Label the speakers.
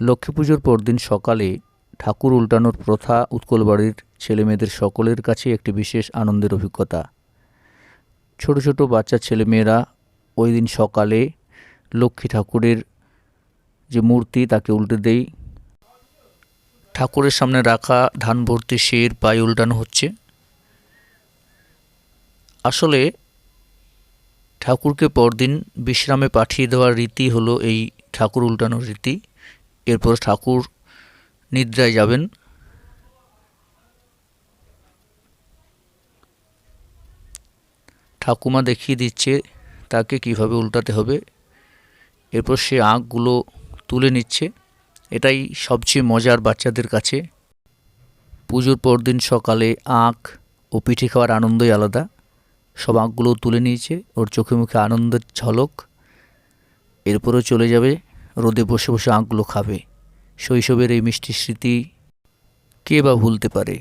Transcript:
Speaker 1: লক্ষ্মী পুজোর পরদিন সকালে ঠাকুর উল্টানোর প্রথা উৎকলবাড়ির ছেলেমেয়েদের সকলের কাছে একটি বিশেষ আনন্দের অভিজ্ঞতা। ছোট ছোট বাচ্চা ছেলেমেয়েরা ওই দিন সকালে লক্ষ্মী ঠাকুরের যে মূর্তি তাকে উল্টে দেয়। ঠাকুরের সামনে রাখা ধান ভর্তি শির পায়ে উল্টানো হচ্ছে। আসলে ঠাকুরকে পরদিন বিশ্রামে পাঠিয়ে দেওয়ার রীতি হলো এই ঠাকুর উল্টানোর রীতি। এরপর ঠাকুর নিদ্রায় যাবেন। ঠাকুমা দেখিয়ে দিচ্ছে তাকে কীভাবে উল্টাতে হবে। এরপর সে আঁকগুলো তুলে নিচ্ছে। এটাই সবচেয়ে মজার বাচ্চাদের কাছে। পুজোর পরদিন সকালে আঁক ও পিঠে খাওয়ার আনন্দই আলাদা। সব আঁকগুলো তুলে নিয়েছে। ওর চোখে মুখে আনন্দের ঝলক। এরপরেও চলে যাবে রোদে বসে বসে আঁকগুলো খাবে। শৈশবের এই মিষ্টি স্মৃতি কে বা ভুলতে পারে?